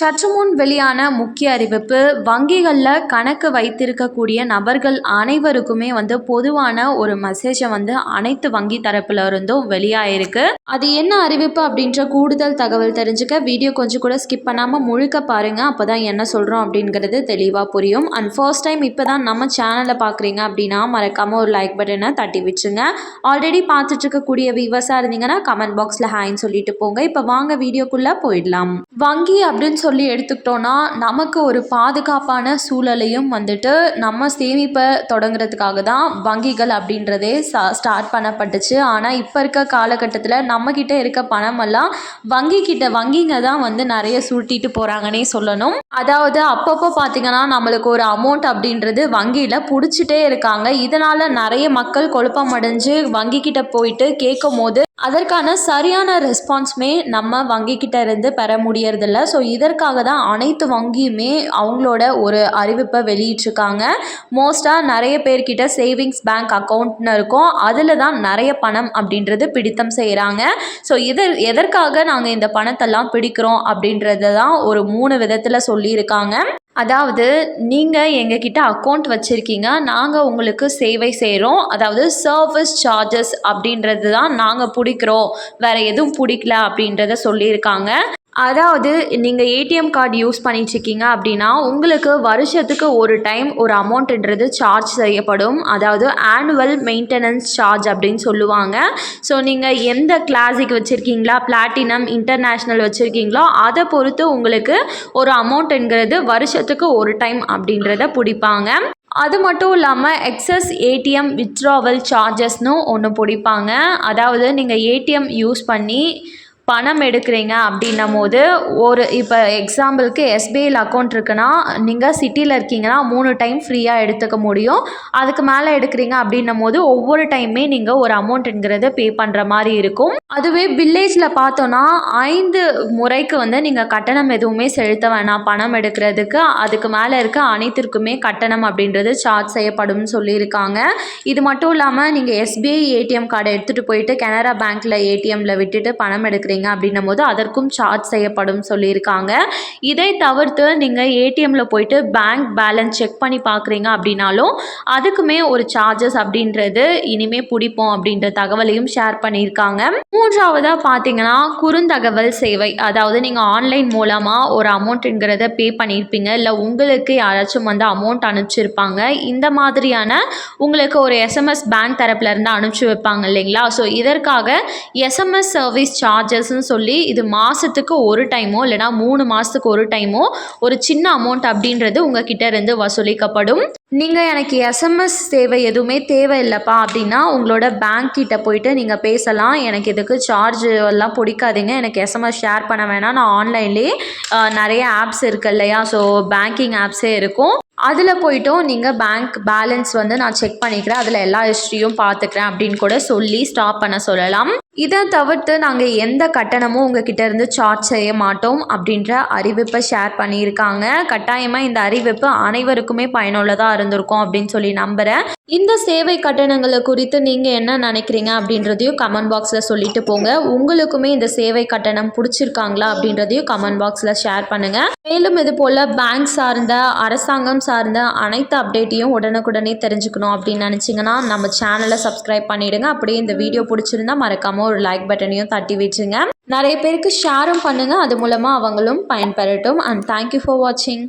சற்று முன் வெளியான முக்கிய அறிவிப்பு வங்கிகளில் கணக்கு வைத்திருக்கக்கூடிய நபர்கள் அனைவருக்குமே வந்து பொதுவான ஒரு மெசேஜை வந்து அனைத்து வங்கி தரப்புல இருந்தும் வெளியாயிருக்கு. அது என்ன அறிவிப்பு அப்படின்ற கூடுதல் தகவல் தெரிஞ்சுக்க வீடியோ கொஞ்சம் கூட ஸ்கிப் பண்ணாமல் முழுக்க பாருங்கள் அப்போ தான் என்ன சொல்கிறோம் அப்படிங்கிறது தெளிவாக புரியும். அண்ட் ஃபர்ஸ்ட் டைம் இப்போ தான் நம்ம சேனலை பார்க்குறீங்க அப்படின்னா மறக்காமல் ஒரு லைக் பட்டனை தட்டி வச்சுங்க. ஆல்ரெடி பார்த்துட்டு இருக்கக்கூடிய வியூவர்ஸாக இருந்தீங்கன்னா கமெண்ட் பாக்ஸில் ஹாய்ன்னு சொல்லிட்டு போங்க. இப்போ வாங்க வீடியோக்குள்ளே போயிடலாம். வங்கி அப்படின்னு சொல்லி எடுத்துக்கிட்டோன்னா நமக்கு ஒரு பாதுகாப்பான சூழலையும் வந்துட்டு நம்ம சேமிப்பை தொடங்குறதுக்காக தான் வங்கிகள் அப்படின்றதே ஸ்டார்ட் பண்ணப்பட்டுச்சு. ஆனால் இப்போ இருக்க காலகட்டத்தில் நம்மக்கிட்ட இருக்க பணமெல்லாம் வங்கிக்கிட்ட வங்கிங்க தான் வந்து நிறைய சுருட்டிட்டு போகிறாங்கன்னே சொல்லணும். அதாவது அப்பப்போ பார்த்தீங்கன்னா நம்மளுக்கு ஒரு அமௌண்ட் அப்படின்றது வங்கியில் பிடிச்சிட்டே இருக்காங்க. இதனால் நிறைய மக்கள் குழப்பம் அடைஞ்சு வங்கிக்கிட்ட போயிட்டு கேட்கும் போது அதற்கான சரியான ரெஸ்பான்ஸுமே நம்ம வங்கிக்கிட்ட இருந்து பெற முடியறதில்ல. ஸோ இதற்காக தான் அனைத்து வங்கியுமே அவங்களோட ஒரு அறிவிப்பை வெளியிட்டிருக்காங்க. மோஸ்ட்டாக நிறைய பேர்கிட்ட சேவிங்ஸ் பேங்க் அக்கௌண்ட்னு இருக்கும். அதில் தான் நிறைய பணம் அப்படின்றது பிடித்தம் செய்கிறாங்க ஸோ இதர் எதற்காக நாங்கள் இந்த பணத்தெல்லாம் பிடிக்கிறோம் அப்படின்றத தான் ஒரு மூணு விதத்தில் சொல்லியிருக்காங்க. அதாவது நீங்கள் எங்ககிட்ட அக்கௌண்ட் வச்சுருக்கீங்க நாங்கள் உங்களுக்கு சேவை செய்கிறோம் அதாவது சர்வீஸ் சார்ஜஸ் அப்படின்றது தான் நாங்கள் பிடிக்கிறோம். வேறு எதுவும் பிடிக்கல அப்படின்றத சொல்லியிருக்காங்க. அதாவது நீங்கள் ஏடிஎம் கார்டு யூஸ் பண்ணிட்டுருக்கீங்க அப்படின்னா உங்களுக்கு வருஷத்துக்கு ஒரு டைம் ஒரு அமௌண்ட்டுன்றது சார்ஜ் செய்யப்படும். அதாவது ஆனுவல் மெயின்டெனன்ஸ் சார்ஜ் அப்படின்னு சொல்லுவாங்க. ஸோ நீங்கள் எந்த கிளாசிக் வச்சுருக்கீங்களா? பிளாட்டினம் இன்டர்நேஷ்னல் வச்சுருக்கீங்களோ அதை பொறுத்து உங்களுக்கு ஒரு அமௌண்ட்டுங்கிறது வருஷத்துக்கு ஒரு டைம் அப்படின்றத பிடிப்பாங்க. அது மட்டும் இல்லாமல் எக்ஸஸ் ஏடிஎம் வித்ட்ராவல் சார்ஜஸ்னு ஒன்று பிடிப்பாங்க. அதாவது நீங்கள் ஏடிஎம் யூஸ் பண்ணி பணம் எடுக்கிறீங்க அப்படின்னும் போது ஒரு இப்போ எக்ஸாம்பிளுக்கு எஸ்பிஐயில் அக்கௌண்ட் இருக்குன்னா நீங்கள் சிட்டியில் இருக்கீங்கன்னா மூணு டைம் ஃப்ரீயாக எடுத்துக்க முடியும். அதுக்கு மேலே எடுக்கிறீங்க அப்படின்னும் போது ஒவ்வொரு டைமே நீங்கள் ஒரு அமௌண்ட்டுங்கிறத பே பண்ணுற மாதிரி இருக்கும். அதுவே வில்லேஜில் பார்த்தோன்னா ஐந்து முறைக்கு வந்து நீங்கள் கட்டணம் எதுவுமே செலுத்த வேணாம். பணம் எடுக்கிறதுக்கு அதுக்கு மேலே இருக்க அனைத்திற்குமே கட்டணம் அப்படின்றது சார்ஜ் செய்யப்படும்னு சொல்லியிருக்காங்க. இது மட்டும் இல்லாமல் நீங்கள் எஸ்பிஐ ஏடிஎம் கார்டை எடுத்துகிட்டு போயிட்டு கனரா பேங்க்கில் ஏடிஎம்மில் விட்டுட்டு பணம் எடுக்கிறீங்க பண்ணுறீங்க அப்படின்னும் போது அதற்கும் சார்ஜ் செய்யப்படும் சொல்லியிருக்காங்க. இதை தவிர்த்து நீங்கள் ஏடிஎம்மில் போயிட்டு பேங்க் பேலன்ஸ் செக் பண்ணி பார்க்குறீங்க அப்படின்னாலும் அதுக்குமே ஒரு சார்ஜஸ் அப்படின்றது இனிமேல் பிடிப்போம் அப்படின்ற தகவலையும் ஷேர் பண்ணியிருக்காங்க. மூன்றாவதாக பார்த்தீங்கன்னா குறுந்தகவல் சேவை. அதாவது நீங்கள் ஆன்லைன் மூலமாக ஒரு அமௌண்ட்டுங்கிறத பே பண்ணியிருப்பீங்க. இல்லை உங்களுக்கு யாராச்சும் வந்து அமௌண்ட் அனுப்பிச்சிருப்பாங்க. இந்த மாதிரியான உங்களுக்கு ஒரு எஸ்எம்எஸ் பேங்க் தரப்புலேருந்து அனுப்பிச்சி வைப்பாங்க இல்லைங்களா? ஸோ இதற்காக எஸ்எம்எஸ் சர்வீஸ் சார்ஜஸ் சார்ஜஸ்ன்னு சொல்லி இது மாதத்துக்கு ஒரு டைமோ இல்லைனா மூணு மாதத்துக்கு ஒரு டைமோ ஒரு சின்ன அமௌண்ட் அப்படின்றது உங்ககிட்ட இருந்து வசூலிக்கப்படும். நீங்கள் எனக்கு எஸ்எம்எஸ் சேவை எதுவுமே தேவையில்லைப்பா அப்படின்னா உங்களோட பேங்க் கிட்ட போயிட்டு நீங்கள் பேசலாம். எனக்கு இதுக்கு சார்ஜ் எல்லாம் பிடிக்காதீங்க. எனக்கு எஸ்எம்எஸ் ஷேர் பண்ண வேணாம். நான் ஆன்லைன்லேயே நிறைய ஆப்ஸ் இருக்குது இல்லையா? ஸோ பேங்கிங் ஆப்ஸே இருக்கும். அதில் போய்ட்டும் நீங்கள் பேங்க் பேலன்ஸ் வந்து நான் செக் பண்ணிக்கிறேன். அதில் எல்லா ஹிஸ்ட்ரியும் பார்த்துக்கிறேன் அப்படின்னு கூட சொல்லி ஸ்டாப் பண்ண சொல்லலாம். இதை தவிர்த்து நாங்கள் எந்த கட்டணமும் உங்ககிட்ட இருந்து சார்ஜ் செய்ய மாட்டோம் அப்படின்ற அறிவிப்பை ஷேர் பண்ணியிருக்காங்க. கட்டாயமாக இந்த அறிவிப்பு அனைவருக்குமே பயனுள்ளதாக இருந்திருக்கும் அப்படின்னு சொல்லி நம்புகிறேன் இந்த சேவை கட்டணங்களை குறித்து நீங்கள் என்ன நினைக்கிறீங்க அப்படின்றதையும் கமெண்ட் பாக்ஸில் சொல்லிட்டு போங்க. உங்களுக்குமே இந்த சேவை கட்டணம் பிடிச்சிருக்காங்களா அப்படின்றதையும் கமெண்ட் பாக்ஸில் ஷேர் பண்ணுங்கள் மேலும் இது போல் பேங்க் சார்ந்த அரசாங்கம் சார்ந்த அனைத்து அப்டேட்டையும் உடனுக்குடனே தெரிஞ்சுக்கணும் அப்படின்னு நினச்சிங்கன்னா நம்ம சேனலை சப்ஸ்கிரைப் பண்ணிவிடுங்க அப்படியே இந்த வீடியோ பிடிச்சிருந்தா மறக்காமல் மறக்காமல் ஒரு லைக் பட்டனையும் தட்டி வச்சுங்க. நிறைய பேருக்கு ஷேரும் பண்ணுங்கள் அது மூலமாக அவங்களும் பயன்பெறட்டும். அண்ட் தேங்க்யூ ஃபார் வாட்சிங்